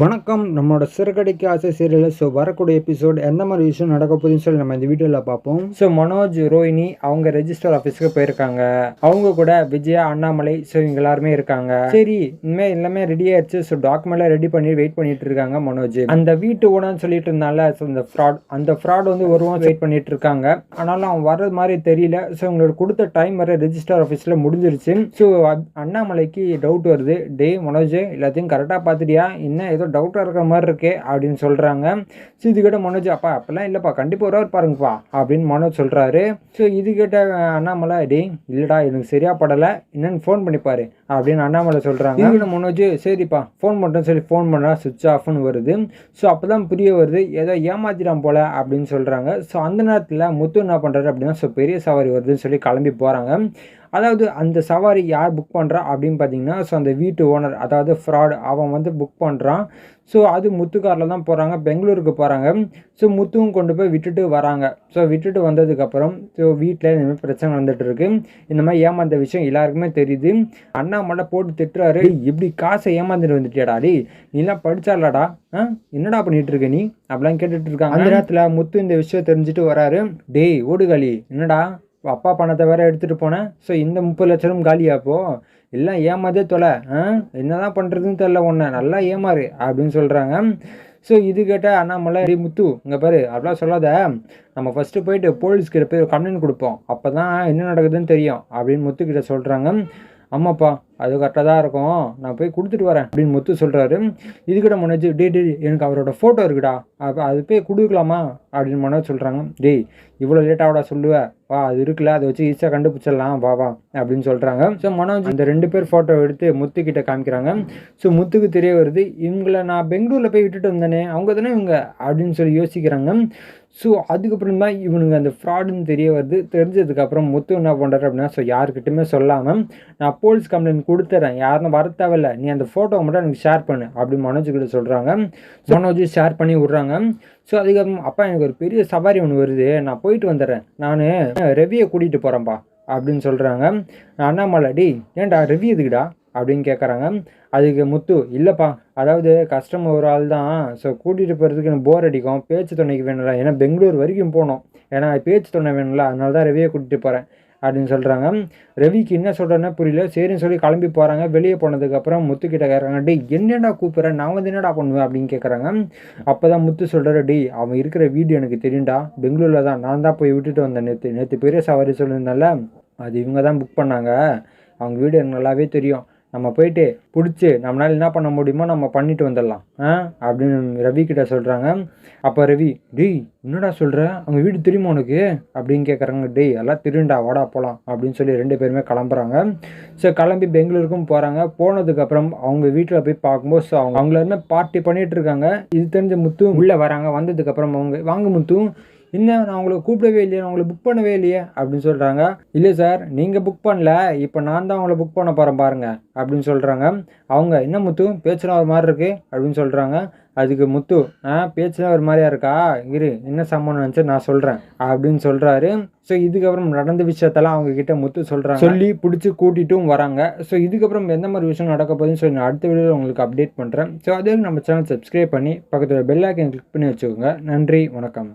வணக்கம். நம்மளோட சிறுகடைக்கு ஆசை சீரியல் ஸோ வரக்கூடிய எபிசோட் எந்த மாதிரி விஷயம் நடக்க போகுதுன்னு சொல்லி நம்ம இந்த வீடியோவில் பார்ப்போம். ஸோ மனோஜ் ரோஹினி அவங்க ரெஜிஸ்டர் ஆஃபீஸ்க்கு போயிருக்காங்க. அவங்க கூட விஜயா அண்ணாமலை ஸோ இவங்க எல்லாருமே இருக்காங்க. சரி இனிமேல் எல்லாமே ரெடி ஆயிடுச்சு. ஸோ டாக்குமெண்ட்லாம் ரெடி பண்ணி வெயிட் பண்ணிட்டு இருக்காங்க மனோஜ். அந்த வீட்டு ஓனர்னு சொல்லிட்டு இருந்தால ஸோ இந்த ஃப்ராட் அந்த ஃப்ராட் வந்து வருவான் வெயிட் பண்ணிட்டு இருக்காங்க. ஆனாலும் அவன் வர்றது மாதிரி தெரியல. ஸோ அவங்களோட கொடுத்த டைம் வர ரெஜிஸ்டர் ஆஃபீஸில் முடிஞ்சிருச்சு. ஸோ அண்ணாமலைக்கு டவுட் வருது. டே மனோஜ் எல்லாத்தையும் கரெக்டாக பார்த்துட்டியா? என்ன ஏதோ டவுட்டாக இருக்கிற மாதிரி இருக்கே அப்படின்னு சொல்கிறாங்க ஸோ இதுக்கிட்ட மனோஜ் அப்பா அப்போல்லாம் இல்லைப்பா கண்டிப்பாக ஒரு பாருங்கப்பா அப்படின்னு மனோஜ் சொல்கிறாரு ஸோ இதுக்கிட்ட அண்ணாமலை டே இல்லைடா எனக்கு சரியாக படலை என்னென்னு ஃபோன் பண்ணிப்பாரு அப்படின்னு அண்ணாமலை சொல்கிறாங்க இதுக்கிட்ட மனோஜ் சரிப்பா ஃபோன் பண்ணுறேன்னு சொல்லி ஃபோன் பண்ணுறா சுவிட்ச் ஆஃப்னு வருது. ஸோ அப்போ தான் புரிய வருது ஏதோ ஏமாத்திட்டான் போல அப்படின்னு சொல்கிறாங்க ஸோ அந்த நேரத்தில் முத்து என்ன பண்ணுறாரு அப்படின்னா ஸோ பெரிய சவாரி வருதுன்னு சொல்லி கிளம்பி போகிறாங்க அதாவது அந்த சவாரி யார் புக் பண்ணுறா அப்படின்னு பார்த்தீங்கன்னா ஸோ அந்த வீட்டு ஓனர் அதாவது ஃப்ராடு அவன் வந்து புக் பண்ணுறான் ஸோ அது முத்துக்காரில் தான் போகிறாங்க பெங்களூருக்கு போகிறாங்க ஸோ முத்துவும் கொண்டு போய் விட்டுட்டு வராங்க. ஸோ விட்டுட்டு வந்ததுக்கப்புறம் ஸோ வீட்டில் இந்த மாதிரி பிரச்சனை வந்துட்டு இந்த மாதிரி ஏமாந்த விஷயம் எல்லாருக்குமே தெரியுது. அண்ணாமலை போட்டு திட்டுறாரு. இப்படி காசை ஏமாந்துட்டு வந்துட்டியாடா? டே நீலாம் படிச்சாலடா ஆ? என்னடா பண்ணிகிட்ருக்க இருக்க நீ? அப்படிலாம் கேட்டுட்ருக்காங்க அந்த நேரத்தில் முத்து இந்த விஷயம் தெரிஞ்சுட்டு வராரு. டேய் ஓடுகாலி என்னடா? அப்பா பணத்தை வேற எடுத்துகிட்டு போனேன். ஸோ இந்த முப்பது லட்சம் காலியா அப்போ எல்லாம் ஏமாதே தொலை. ஆ? என்னதான் பண்ணுறதுன்னு தெரில ஒன்று நல்லா ஏமாறு அப்படின்னு சொல்கிறாங்க ஸோ இது கேட்டால் அண்ணாமலை "டேய் முத்து இங்கே பாரு அப்படிலாம் சொல்லாத. நம்ம ஃபஸ்ட்டு போயிட்டு போலீஸ்கிட்ட போய் கம்ப்ளைண்ட் கொடுப்போம். அப்போ தான் என்ன நடக்குதுன்னு தெரியும் அப்படின்னு முத்துக்கிட்ட சொல்கிறாங்க ஆமாப்பா அது கரெக்டாக தான் இருக்கும். நான் போய் கொடுத்துட்டு வரேன் அப்படின்னு முத்து சொல்கிறாரு இதுக்கிட்ட மனோஜ் டே டே எனக்கு அவரோட ஃபோட்டோ இருக்குடா. அப்போ அது போய் கொடுக்கலாமா? அப்படின்னு மனோஜ் சொல்கிறாங்க டேய் இவ்வளோ லேட்டாகடா சொல்லுவேன் வா அது இருக்குல்ல அதை வச்சு ஈஸியாக கண்டுபிடிச்சிடலாம். வா வா அப்படின்னு சொல்கிறாங்க ஸோ மனோஜ் அந்த ரெண்டு பேர் ஃபோட்டோ எடுத்து முத்துக்கிட்ட காமிக்கிறாங்க. ஸோ முத்துக்கு தெரிய வருது இவங்களை நான் பெங்களூரில் போய் விட்டுட்டு வந்தேனே அவங்க தானே இவங்க அப்படின்னு சொல்லி யோசிக்கிறாங்க. ஸோ அதுக்கப்புறம் தான் இவனுங்க அந்த ஃப்ராடுன்னு தெரிய வருது. தெரிஞ்சதுக்கப்புறம் முத்து என்ன பண்ணுறாரு அப்படின்னா ஸோ யாருக்கிட்டுமே சொல்லாமல் நான் போலீஸ் கம்ப்ளைண்ட் கொடுத்துறேன். யாரும் வர தேவையில்ல. நீ அந்த ஃபோட்டோவை மட்டும் எனக்கு ஷேர் பண்ணு அப்படின்னு மனோஜ் கிட்ட சொல்கிறாங்க ஸோ மனோஜ் ஷேர் பண்ணி விட்றாங்க. ஸோ அதுக்கப்புறம் அப்பா எனக்கு ஒரு பெரிய சவாரி ஒன்று வருது. நான் போயிட்டு வந்துடுறேன். நான் ரவியை கூட்டிகிட்டு போகிறேன்ப்பா அப்படின்னு சொல்கிறாங்க அண்ணாமலை டேய் ஏன்டா ரவி எதுக்குடா? அப்படின்னு கேட்குறாங்க அதுக்கு முத்து இல்லைப்பா அதாவது கஸ்டமர் ஒரு ஆள் தான். ஸோ கூட்டிகிட்டு போகிறதுக்கு எனக்கு போர் அடிக்கும். பேச்சு துணைக்கு வேணும்ல. ஏன்னா பெங்களூர் வரைக்கும் போகணும் ஏன்னா பேச்சு துணை வேணும்ல. அதனால தான் ரவியை கூட்டிகிட்டு போகிறேன் அப்படின்னு சொல்கிறாங்க ரவிக்கு என்ன சொல்கிறேன்னு புரியல. சரின்னு சொல்லி கிளம்பி போகிறாங்க வெளியே போனதுக்கப்புறம் முத்துக்கிட்ட கேட்குறாங்க டே என்னடா கூப்பிட்றேன் நான் வந்து என்னடா பண்ணுவேன்? அப்படின்னு கேட்குறாங்க அப்போ தான் முத்து சொல்கிற டே அவன் இருக்கிற வீடு எனக்கு தெரியும்டா. பெங்களூரில் தான். நான் தான் போய் விட்டுட்டு வந்தேன். நேற்று நேற்று பெரிய சவாரி சொல்லியிருந்தேன்ல அது இவங்க தான் புக் பண்ணாங்க. அவங்க வீடு எனக்கு நல்லாவே தெரியும். நம்ம போயிட்டு பிடிச்சி நம்மளால் என்ன பண்ண முடியுமோ நம்ம பண்ணிட்டு வந்துடலாம். ஆ? அப்படின்னு ரவி கிட்ட சொல்கிறாங்க அப்போ ரவி டேய் என்னடா சொல்கிற அவங்க வீடு தெரியுமா உனக்கு? அப்படின்னு கேட்குறாங்க டேய் எல்லாம் திருண்டா வாடா போகலாம் அப்படின்னு சொல்லி ரெண்டு பேருமே கிளம்புறாங்க. ஸோ கிளம்பி பெங்களூருக்கும் போகிறாங்க போனதுக்கப்புறம் அவங்க வீட்டில் போய் பார்க்கும்போது ஸோ அவங்க அவங்கள பார்ட்டி பண்ணிகிட்ருக்காங்க இருக்காங்க. இது தெரிஞ்ச முத்து உள்ளே வராங்க. வந்ததுக்கப்புறம் அவங்க வாங்க முத்து என்ன நான் உங்களை கூப்பிடவே இல்லையே நான் உங்களை புக் பண்ணவே இல்லையே அப்படின்னு சொல்கிறாங்க இல்லை சார் நீங்கள் புக் பண்ணல இப்போ நான் தான் உங்களை புக் பண்ண போகிறேன் பாருங்க அப்படின்னு சொல்கிறாங்க அவங்க என்ன முத்து பேச்சுலாம் ஒரு மாதிரி இருக்கு? அப்படின்னு சொல்கிறாங்க அதுக்கு முத்து ஆ பேச்சுலாம் ஒரு மாதிரியா இருக்கா? இரு என்ன சம்மன் நினச்சி நான் சொல்கிறேன் அப்படின்னு சொல்கிறாரு ஸோ இதுக்கப்புறம் நடந்த விஷயத்தெல்லாம் அவங்க கிட்ட முத்து சொல்கிறாங்க சொல்லி பிடிச்சி கூட்டிட்டும் வராங்க. ஸோ இதுக்கப்புறம் எந்த மாதிரி விஷயம் நடக்க போகுதுன்னு சொல்லி நான் அடுத்த வீடியோவில் உங்களுக்கு அப்டேட் பண்ணுறேன் ஸோ அதே நம்ம சேனல் சப்ஸ்கிரைப் பண்ணி பக்கத்தில் பெல் ஐக்கன் கிளிக் பண்ணி வச்சுக்கோங்க. நன்றி வணக்கம்.